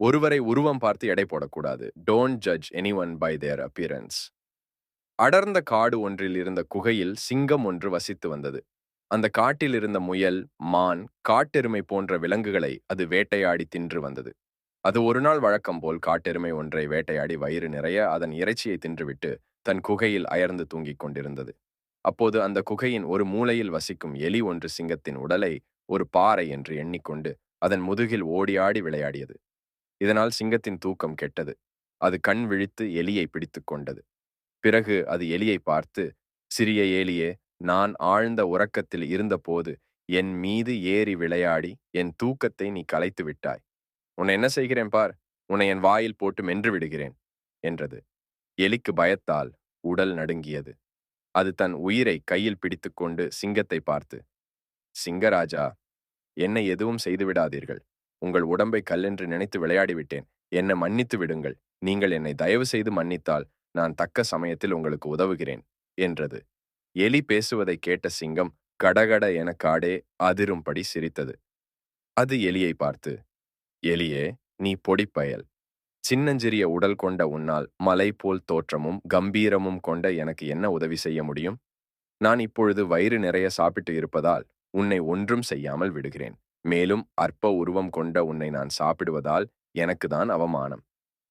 ஒருவரை உருவம் பார்த்து எடை போடக்கூடாது. Don't judge anyone by their appearance அடர்ந்த காடு ஒன்றில் இருந்த குகையில் சிங்கம் ஒன்று வசித்து வந்தது. அந்த காட்டில் இருந்த முயல் மான் காட்டெருமை போன்ற விலங்குகளை அது வேட்டையாடி தின்று வந்தது. அது ஒரு நாள் வழக்கம் போல் காட்டெருமை ஒன்றை வேட்டையாடி வயிறு நிறைய அதன் இறைச்சியை தின்றுவிட்டு தன் குகையில் அயர்ந்து தூங்கிக் கொண்டிருந்தது. அப்போது அந்த குகையின் ஒரு மூலையில் வசிக்கும் எலி ஒன்று சிங்கத்தின் உடலை ஒரு பாறை என்று எண்ணிக்கொண்டு அதன் முதுகில் ஓடியாடி விளையாடியது. இதனால் சிங்கத்தின் தூக்கம் கெட்டது. அது கண் விழித்து எலியை பிடித்துக் கொண்டது. பிறகு அது எலியை பார்த்து சிறிய ஏலியே நான் ஆழ்ந்த உறக்கத்தில் இருந்தபோது என் மீது ஏறி விளையாடி என் தூக்கத்தை நீ கலைத்து விட்டாய். உன்னை என்ன செய்கிறேன் பார்? உன்னை என் வாயில் போட்டு மென்று விடுகிறேன் என்றது. எலிக்கு பயத்தால் உடல் நடுங்கியது. அது தன் உயிரை கையில் பிடித்துக்கொண்டு சிங்கத்தை பார்த்து சிங்கராஜா என்னை எதுவும் செய்து விடாதீர்கள். உங்கள் உடம்பை கல்லென்று நினைத்து விளையாடி விட்டேன் என்னை மன்னித்து விடுங்கள். நீங்கள் என்னை தயவு செய்து மன்னித்தால் நான் தக்க சமயத்தில் உங்களுக்கு உதவுகிறேன் என்றது. எலி பேசுவதை கேட்ட சிங்கம் கடகட என காடே அதிரும்படி சிரித்தது. அது எலியை பார்த்து எலியே நீ பொடிப்பயல் சின்னஞ்சிறிய உடல் கொண்ட உன்னால் மலை போல் தோற்றமும் கம்பீரமும் கொண்ட எனக்கு என்ன உதவி செய்ய முடியும்? நான் இப்பொழுது வயிறு நிறைய சாப்பிட்டு இருப்பதால் உன்னை ஒன்றும் செய்யாமல் விடுகிறேன். மேலும் அற்ப உருவம் கொண்ட உன்னை நான் சாப்பிடுவதால் எனக்கு தான் அவமானம்.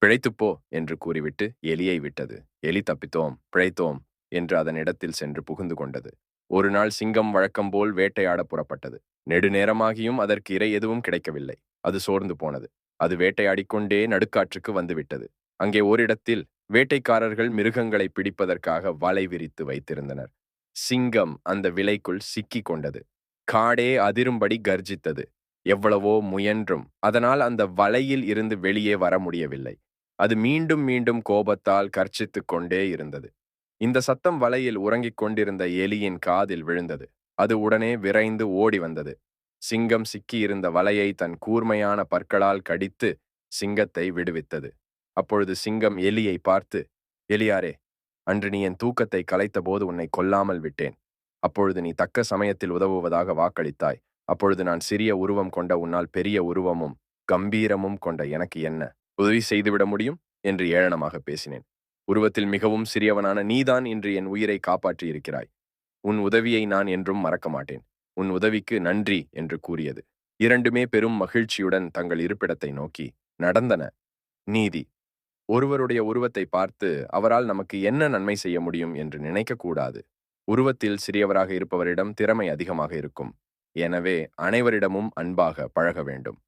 பிழைத்துப்போ என்று கூறிவிட்டு எலியை விட்டது. எலி தப்பித்தோம் பிழைத்தோம் என்று அதன் இடத்தில் சென்று புகுந்து கொண்டது. ஒரு நாள் சிங்கம் வழக்கம் போல் வேட்டையாட புறப்பட்டது. நெடுநேரமாகியும் அதற்கு இரை எதுவும் கிடைக்கவில்லை. அது சோர்ந்து போனது. அது வேட்டையாடிக்கொண்டே நடுக்காற்றுக்கு வந்துவிட்டது. அங்கே ஓரிடத்தில் வேட்டைக்காரர்கள் மிருகங்களை பிடிப்பதற்காக வலை விரித்து வைத்திருந்தனர். சிங்கம் அந்த விலைக்குள் சிக்கிக் கொண்டது. காடே அதிரும்படி கர்ஜித்தது. எவ்வளவோ முயன்றும் அதனால் அந்த வலையில் இருந்து வெளியே வர முடியவில்லை. அது மீண்டும் மீண்டும் கோபத்தால் கர்ச்சித்துக் கொண்டே இருந்தது. இந்த சத்தம் வலையில் உறங்கிக் கொண்டிருந்த எலியின் காதில் விழுந்தது. அது உடனே விரைந்து ஓடி வந்தது. சிங்கம் சிக்கியிருந்த வலையை தன் கூர்மையான பற்களால் கடித்து சிங்கத்தை விடுவித்தது. அப்பொழுது சிங்கம் எலியை பார்த்து எலியாரே அன்று நீ என் தூக்கத்தை கலைத்தபோது உன்னை கொல்லாமல் விட்டேன். அப்பொழுது நீ தக்க சமயத்தில் உதவுவதாக வாக்களித்தாய். அப்பொழுது நான் சிறிய உருவம் கொண்ட உன்னால் பெரிய உருவமும் கம்பீரமும் கொண்ட எனக்கு என்ன? உதவி செய்துவிட முடியும்? என்று ஏளனமாக பேசினேன். உருவத்தில் மிகவும் சிறியவனான நீதான் இன்று என் உயிரை காப்பாற்றி இருக்கிறாய். உன் உதவியை நான் என்றும் மறக்க மாட்டேன். உன் உதவிக்கு நன்றி என்று கூறியது. இரண்டுமே பெரும் மகிழ்ச்சியுடன் தங்கள் இருப்பிடத்தை நோக்கி நடந்தன. நீதி. ஒருவருடைய உருவத்தை பார்த்து அவரால் நமக்கு என்ன நன்மை செய்ய முடியும் என்று நினைக்கக்கூடாது. உருவத்தில் சிறியவராக இருப்பவரிடம் திறமை அதிகமாக இருக்கும். எனவே அனைவரிடமும் அன்பாக பழக வேண்டும்.